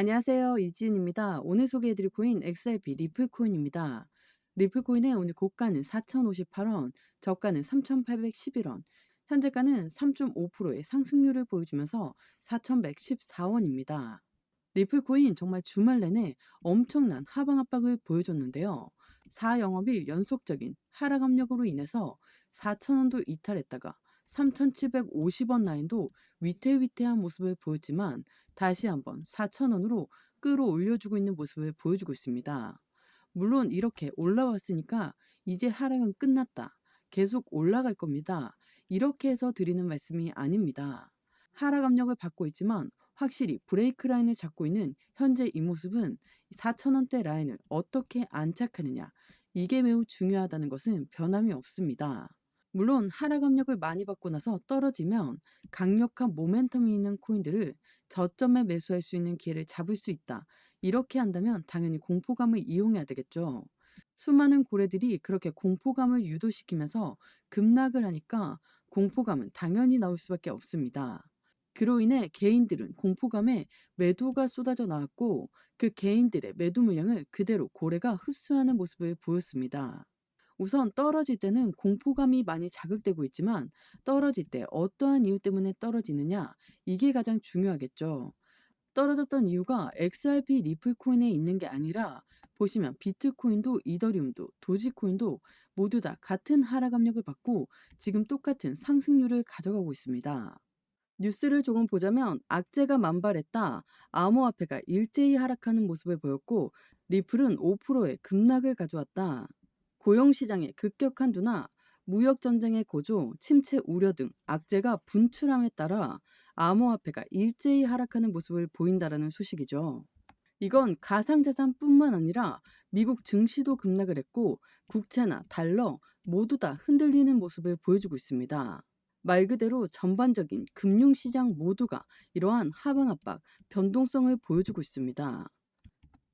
안녕하세요. 이지은입니다. 오늘 소개해드릴 코인 XRP 리플코인입니다. 리플코인의 오늘 고가는 4,058원, 저가는 3,811원, 현재가는 3.5%의 상승률을 보여주면서 4,114원입니다. 리플코인 정말 주말 내내 엄청난 하방 압박을 보여줬는데요. 4영업일 연속적인 하락 압력으로 인해서 4,000원도 이탈했다가 3,750원 라인도 위태위태한 모습을 보였지만 다시 한번 4,000원으로 끌어올려주고 있는 모습을 보여주고 있습니다. 물론 이렇게 올라왔으니까 이제 하락은 끝났다. 계속 올라갈 겁니다. 이렇게 해서 드리는 말씀이 아닙니다. 하락 압력을 받고 있지만 확실히 브레이크 라인을 잡고 있는 현재 이 모습은 4,000원대 라인을 어떻게 안착하느냐. 이게 매우 중요하다는 것은 변함이 없습니다. 물론 하락 압력을 많이 받고 나서 떨어지면 강력한 모멘텀이 있는 코인들을 저점에 매수할 수 있는 기회를 잡을 수 있다. 이렇게 한다면 당연히 공포감을 이용해야 되겠죠. 수많은 고래들이 그렇게 공포감을 유도시키면서 급락을 하니까 공포감은 당연히 나올 수밖에 없습니다. 그로 인해 개인들은 공포감에 매도가 쏟아져 나왔고 그 개인들의 매도 물량을 그대로 고래가 흡수하는 모습을 보였습니다. 우선 떨어질 때는 공포감이 많이 자극되고 있지만 떨어질 때 어떠한 이유 때문에 떨어지느냐 이게 가장 중요하겠죠. 떨어졌던 이유가 XRP 리플 코인에 있는 게 아니라 보시면 비트코인도 이더리움도 도지코인도 모두 다 같은 하락 압력을 받고 지금 똑같은 상승률을 가져가고 있습니다. 뉴스를 조금 보자면 악재가 만발했다. 암호화폐가 일제히 하락하는 모습을 보였고 리플은 5%의 급락을 가져왔다. 고용시장의 급격한 둔화, 무역전쟁의 고조, 침체 우려 등 악재가 분출함에 따라 암호화폐가 일제히 하락하는 모습을 보인다라는 소식이죠. 이건 가상자산뿐만 아니라 미국 증시도 급락을 했고 국채나 달러 모두 다 흔들리는 모습을 보여주고 있습니다. 말 그대로 전반적인 금융시장 모두가 이러한 하방 압박, 변동성을 보여주고 있습니다.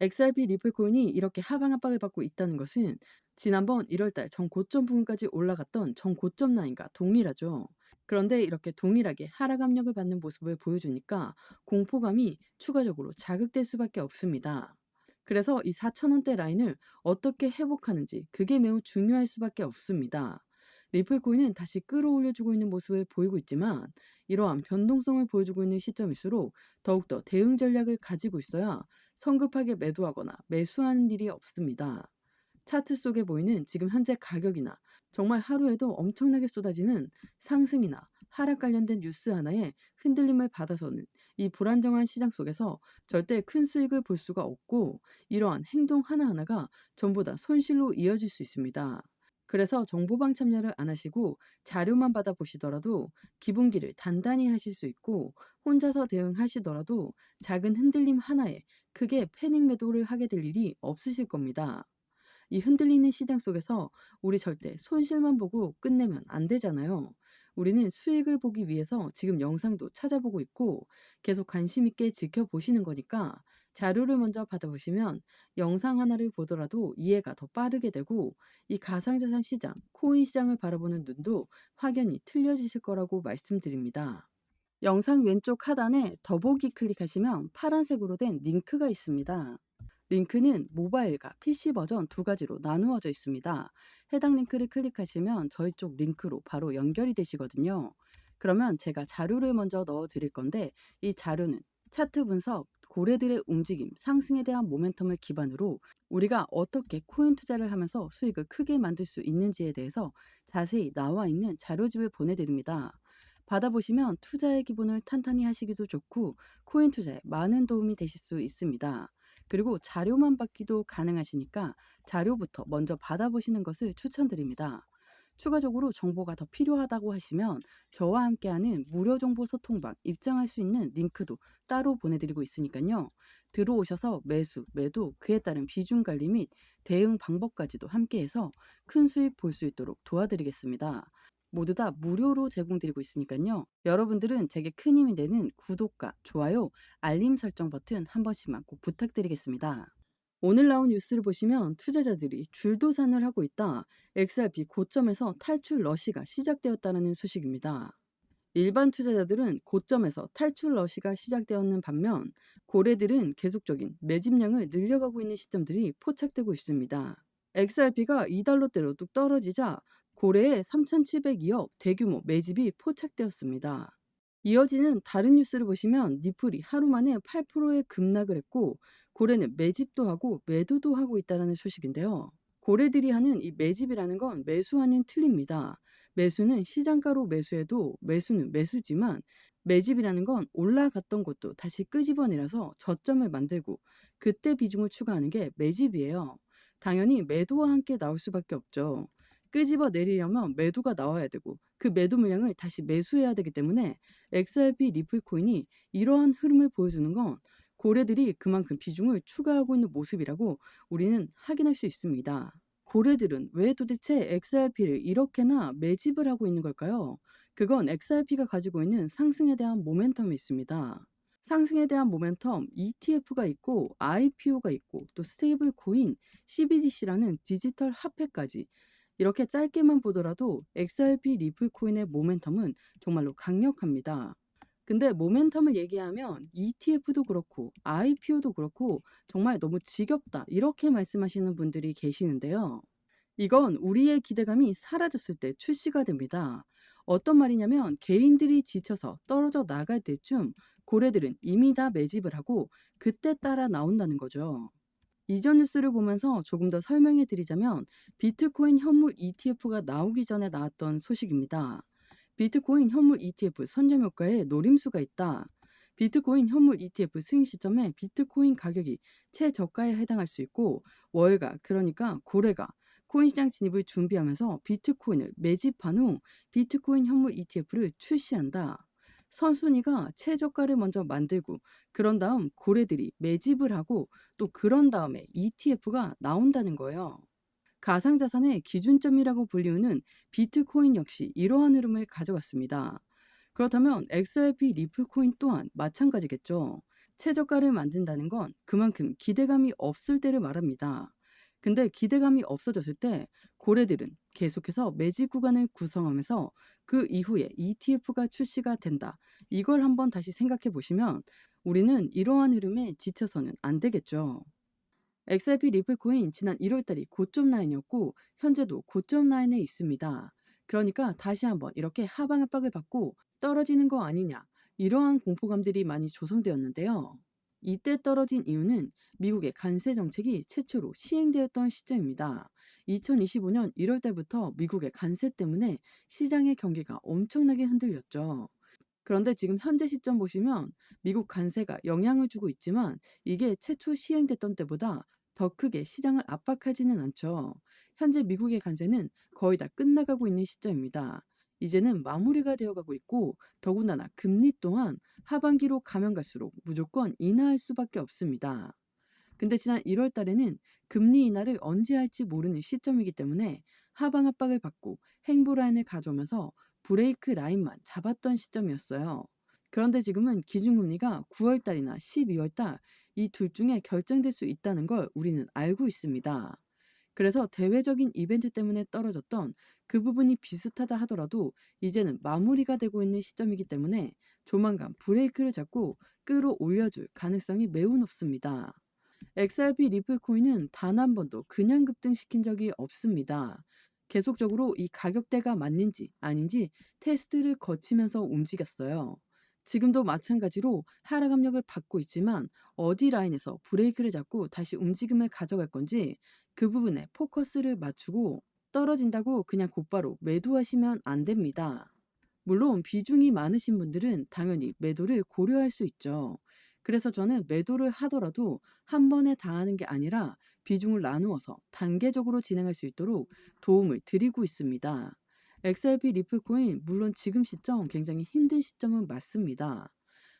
XRP 리플코인이 이렇게 하방 압박을 받고 있다는 것은 지난번 1월달 전 고점 부근까지 올라갔던 전 고점 라인과 동일하죠. 그런데 이렇게 동일하게 하락 압력을 받는 모습을 보여주니까 공포감이 추가적으로 자극될 수밖에 없습니다. 그래서 이 4,000원대 라인을 어떻게 회복하는지 그게 매우 중요할 수밖에 없습니다. 리플코인은 다시 끌어올려주고 있는 모습을 보이고 있지만 이러한 변동성을 보여주고 있는 시점일수록 더욱더 대응 전략을 가지고 있어야 성급하게 매도하거나 매수하는 일이 없습니다. 차트 속에 보이는 지금 현재 가격이나 정말 하루에도 엄청나게 쏟아지는 상승이나 하락 관련된 뉴스 하나에 흔들림을 받아서는 이 불안정한 시장 속에서 절대 큰 수익을 볼 수가 없고 이러한 행동 하나하나가 전부 다 손실로 이어질 수 있습니다. 그래서 정보방 참여를 안 하시고 자료만 받아보시더라도 기본기를 단단히 하실 수 있고 혼자서 대응하시더라도 작은 흔들림 하나에 크게 패닉 매도를 하게 될 일이 없으실 겁니다. 이 흔들리는 시장 속에서 우리 절대 손실만 보고 끝내면 안 되잖아요. 우리는 수익을 보기 위해서 지금 영상도 찾아보고 있고 계속 관심 있게 지켜보시는 거니까 자료를 먼저 받아보시면 영상 하나를 보더라도 이해가 더 빠르게 되고 이 가상자산 시장, 코인 시장을 바라보는 눈도 확연히 틀려지실 거라고 말씀드립니다. 영상 왼쪽 하단에 더보기 클릭하시면 파란색으로 된 링크가 있습니다. 링크는 모바일과 PC 버전 두 가지로 나누어져 있습니다. 해당 링크를 클릭하시면 저희 쪽 링크로 바로 연결이 되시거든요. 그러면 제가 자료를 먼저 넣어 드릴 건데 이 자료는 차트 분석, 고래들의 움직임, 상승에 대한 모멘텀을 기반으로 우리가 어떻게 코인 투자를 하면서 수익을 크게 만들 수 있는지에 대해서 자세히 나와 있는 자료집을 보내드립니다. 받아보시면 투자의 기본을 탄탄히 하시기도 좋고 코인 투자에 많은 도움이 되실 수 있습니다. 그리고 자료만 받기도 가능하시니까 자료부터 먼저 받아보시는 것을 추천드립니다. 추가적으로 정보가 더 필요하다고 하시면 저와 함께하는 무료 정보 소통방 입장할 수 있는 링크도 따로 보내드리고 있으니까요. 들어오셔서 매수, 매도, 그에 따른 비중 관리 및 대응 방법까지도 함께해서 큰 수익 볼 수 있도록 도와드리겠습니다. 모두 다 무료로 제공드리고 있으니까요. 여러분들은 제게 큰 힘이 되는 구독과 좋아요, 알림 설정 버튼 한 번씩만 꼭 부탁드리겠습니다. 오늘 나온 뉴스를 보시면 투자자들이 줄도산을 하고 있다. XRP 고점에서 탈출 러시가 시작되었다는 소식입니다. 일반 투자자들은 고점에서 탈출 러시가 시작되었는 반면 고래들은 계속적인 매집량을 늘려가고 있는 시점들이 포착되고 있습니다. XRP가 2달러대로 뚝 떨어지자 고래의 3,702억 대규모 매집이 포착되었습니다. 이어지는 다른 뉴스를 보시면 니플이 하루 만에 8%의 급락을 했고 고래는 매집도 하고 매도도 하고 있다는 소식인데요. 고래들이 하는 이 매집이라는 건 매수와는 틀립니다. 매수는 시장가로 매수해도 매수는 매수지만 매집이라는 건 올라갔던 곳도 다시 끄집어내려서 저점을 만들고 그때 비중을 추가하는 게 매집이에요. 당연히 매도와 함께 나올 수밖에 없죠. 끄집어 내리려면 매도가 나와야 되고 그 매도 물량을 다시 매수해야 되기 때문에 XRP 리플 코인이 이러한 흐름을 보여주는 건 고래들이 그만큼 비중을 추가하고 있는 모습이라고 우리는 확인할 수 있습니다. 고래들은 왜 도대체 XRP를 이렇게나 매집을 하고 있는 걸까요? 그건 XRP가 가지고 있는 상승에 대한 모멘텀이 있습니다. 상승에 대한 모멘텀 ETF가 있고 IPO가 있고 또 스테이블 코인 CBDC라는 디지털 화폐까지 이렇게 짧게만 보더라도 XRP 리플 코인의 모멘텀은 정말로 강력합니다. 근데 모멘텀을 얘기하면 ETF도 그렇고 IPO도 그렇고 정말 너무 지겹다 이렇게 말씀하시는 분들이 계시는데요. 이건 우리의 기대감이 사라졌을 때 출시가 됩니다. 어떤 말이냐면 개인들이 지쳐서 떨어져 나갈 때쯤 고래들은 이미 다 매집을 하고 그때 따라 나온다는 거죠. 이전 뉴스를 보면서 조금 더 설명해 드리자면 비트코인 현물 ETF가 나오기 전에 나왔던 소식입니다. 비트코인 현물 ETF 선점 효과에 노림수가 있다. 비트코인 현물 ETF 수익 시점에 비트코인 가격이 최저가에 해당할 수 있고 월가 그러니까 고래가 코인 시장 진입을 준비하면서 비트코인을 매집한 후 비트코인 현물 ETF를 출시한다. 선순위가 최저가를 먼저 만들고 그런 다음 고래들이 매집을 하고 또 그런 다음에 ETF가 나온다는 거예요. 가상자산의 기준점이라고 불리우는 비트코인 역시 이러한 흐름을 가져갔습니다. 그렇다면 XRP 리플코인 또한 마찬가지겠죠. 최저가를 만든다는 건 그만큼 기대감이 없을 때를 말합니다. 근데 기대감이 없어졌을 때 고래들은 계속해서 매집 구간을 구성하면서 그 이후에 ETF가 출시가 된다. 이걸 한번 다시 생각해 보시면 우리는 이러한 흐름에 지쳐서는 안 되겠죠. XRP 리플코인 지난 1월달이 고점 라인이었고 현재도 고점 라인에 있습니다. 그러니까 다시 한번 이렇게 하방 압박을 받고 떨어지는 거 아니냐 이러한 공포감들이 많이 조성되었는데요. 이때 떨어진 이유는 미국의 관세 정책이 최초로 시행되었던 시점입니다. 2025년 1월 달부터 미국의 관세 때문에 시장의 경기가 엄청나게 흔들렸죠. 그런데 지금 현재 시점 보시면 미국 관세가 영향을 주고 있지만 이게 최초 시행됐던 때보다 더 크게 시장을 압박하지는 않죠. 현재 미국의 관세는 거의 다 끝나가고 있는 시점입니다. 이제는 마무리가 되어가고 있고 더군다나 금리 또한 하반기로 가면 갈수록 무조건 인하할 수밖에 없습니다. 근데 지난 1월 달에는 금리 인하를 언제 할지 모르는 시점이기 때문에 하방 압박을 받고 행보 라인을 가져오면서 브레이크 라인만 잡았던 시점이었어요. 그런데 지금은 기준금리가 9월 달이나 12월 달 이 둘 중에 결정될 수 있다는 걸 우리는 알고 있습니다. 그래서 대외적인 이벤트 때문에 떨어졌던 그 부분이 비슷하다 하더라도 이제는 마무리가 되고 있는 시점이기 때문에 조만간 브레이크를 잡고 끌어올려줄 가능성이 매우 높습니다. XRP 리플 코인은 단 한 번도 그냥 급등시킨 적이 없습니다. 계속적으로 이 가격대가 맞는지 아닌지 테스트를 거치면서 움직였어요. 지금도 마찬가지로 하락 압력을 받고 있지만 어디 라인에서 브레이크를 잡고 다시 움직임을 가져갈 건지 그 부분에 포커스를 맞추고 떨어진다고 그냥 곧바로 매도하시면 안 됩니다. 물론 비중이 많으신 분들은 당연히 매도를 고려할 수 있죠. 그래서 저는 매도를 하더라도 한 번에 다 하는 게 아니라 비중을 나누어서 단계적으로 진행할 수 있도록 도움을 드리고 있습니다. XRP 리플 코인 물론 지금 시점 굉장히 힘든 시점은 맞습니다.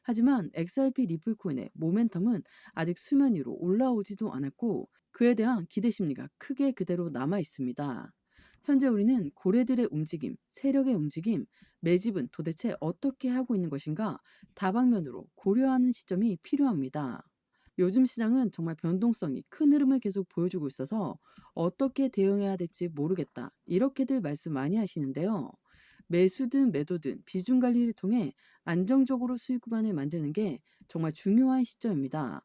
하지만 XRP 리플 코인의 모멘텀은 아직 수면 위로 올라오지도 않았고 그에 대한 기대 심리가 크게 그대로 남아 있습니다. 현재 우리는 고래들의 움직임, 세력의 움직임, 매집은 도대체 어떻게 하고 있는 것인가 다방면으로 고려하는 시점이 필요합니다. 요즘 시장은 정말 변동성이 큰 흐름을 계속 보여주고 있어서 어떻게 대응해야 될지 모르겠다. 이렇게들 말씀 많이 하시는데요. 매수든 매도든 비중 관리를 통해 안정적으로 수익 구간을 만드는 게 정말 중요한 시점입니다.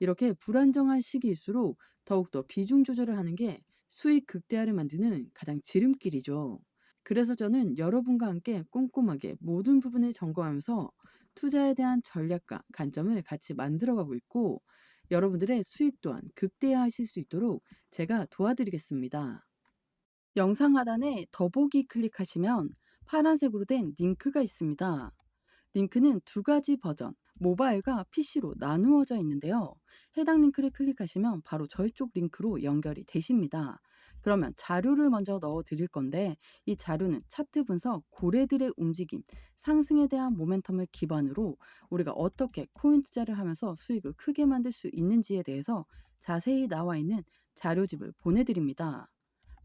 이렇게 불안정한 시기일수록 더욱더 비중 조절을 하는 게 수익 극대화를 만드는 가장 지름길이죠. 그래서 저는 여러분과 함께 꼼꼼하게 모든 부분을 점검하면서 투자에 대한 전략과 관점을 같이 만들어가고 있고 여러분들의 수익 또한 극대화하실 수 있도록 제가 도와드리겠습니다. 영상 하단에 더보기 클릭하시면 파란색으로 된 링크가 있습니다. 링크는 두 가지 버전, 모바일과 PC로 나누어져 있는데요. 해당 링크를 클릭하시면 바로 저희 쪽 링크로 연결이 되십니다. 그러면 자료를 먼저 넣어 드릴 건데 이 자료는 차트 분석, 고래들의 움직임, 상승에 대한 모멘텀을 기반으로 우리가 어떻게 코인 투자를 하면서 수익을 크게 만들 수 있는지에 대해서 자세히 나와 있는 자료집을 보내드립니다.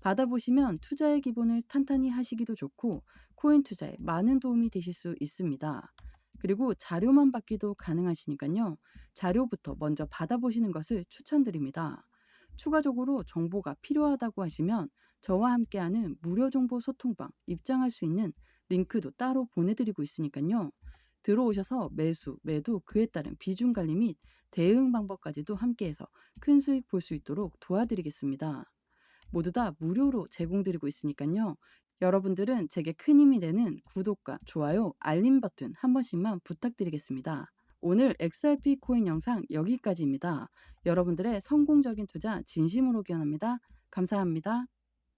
받아보시면 투자의 기본을 탄탄히 하시기도 좋고 코인 투자에 많은 도움이 되실 수 있습니다. 그리고 자료만 받기도 가능하시니까요. 자료부터 먼저 받아보시는 것을 추천드립니다. 추가적으로 정보가 필요하다고 하시면 저와 함께하는 무료 정보 소통방 입장할 수 있는 링크도 따로 보내드리고 있으니까요. 들어오셔서 매수, 매도, 그에 따른 비중 관리 및 대응 방법까지도 함께해서 큰 수익 볼 수 있도록 도와드리겠습니다. 모두 다 무료로 제공드리고 있으니까요. 여러분들은 제게 큰 힘이 되는 구독과 좋아요, 알림 버튼 한 번씩만 부탁드리겠습니다. 오늘 XRP 코인 영상 여기까지입니다. 여러분들의 성공적인 투자 진심으로 기원합니다. 감사합니다.